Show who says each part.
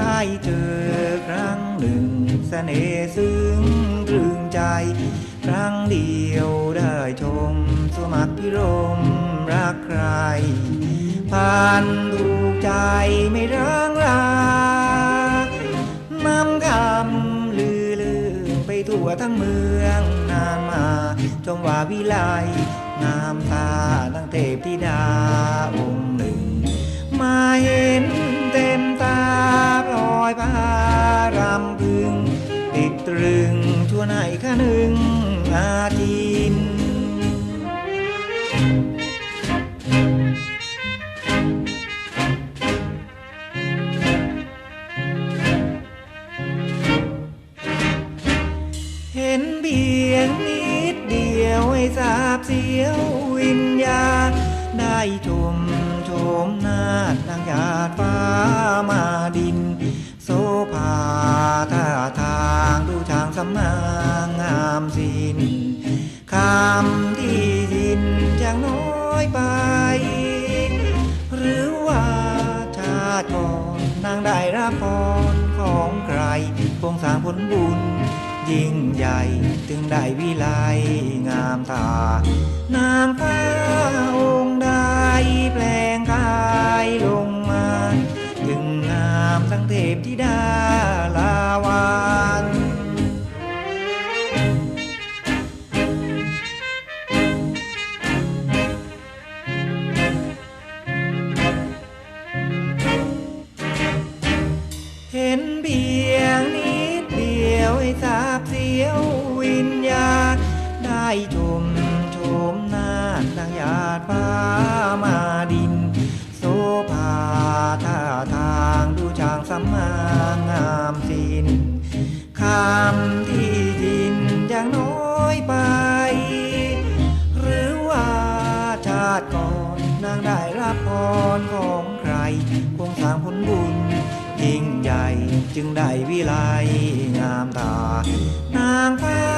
Speaker 1: ได้เจอครั้งหนึ่งเสน่ห์ซึ้งตรึงใจ ครั้งเดียวได้ชม สมัครพิรมรักใครผ่านถูกใจไม่ร้างรานำคำลือลือไปทั่วทั้งเมืองนานมาชมว่าวิไลงามตาตั้งเทพธิดาองค์หนึ่ง ตรึงทั่วไหนคะหนึ่งอาทินเห็นเบียงนิดเดียวให้ทราบเสียววิญญา ได้ชมโฉมน้านางหยาดฟ้ามา นคำที่ยินจะน้อยไป หรือว่าชาติก่อนนางได้รับพรของใครคงสร้างผลบุญ ยิ่งใหญ่จึงได้วิไลงามตานางพา ได้ชมโฉมหน้านางหยาดฟ้ามาดิน โซภาท่าทางดูช่างสำมางามสินคำที่ยินอย่างน้อยไป หรือว่าชาติก่อนนางได้รับพรของใคร คงสร้างผลบุญยิ่งใหญ่จึงได้วิไลงามตานางฟ้า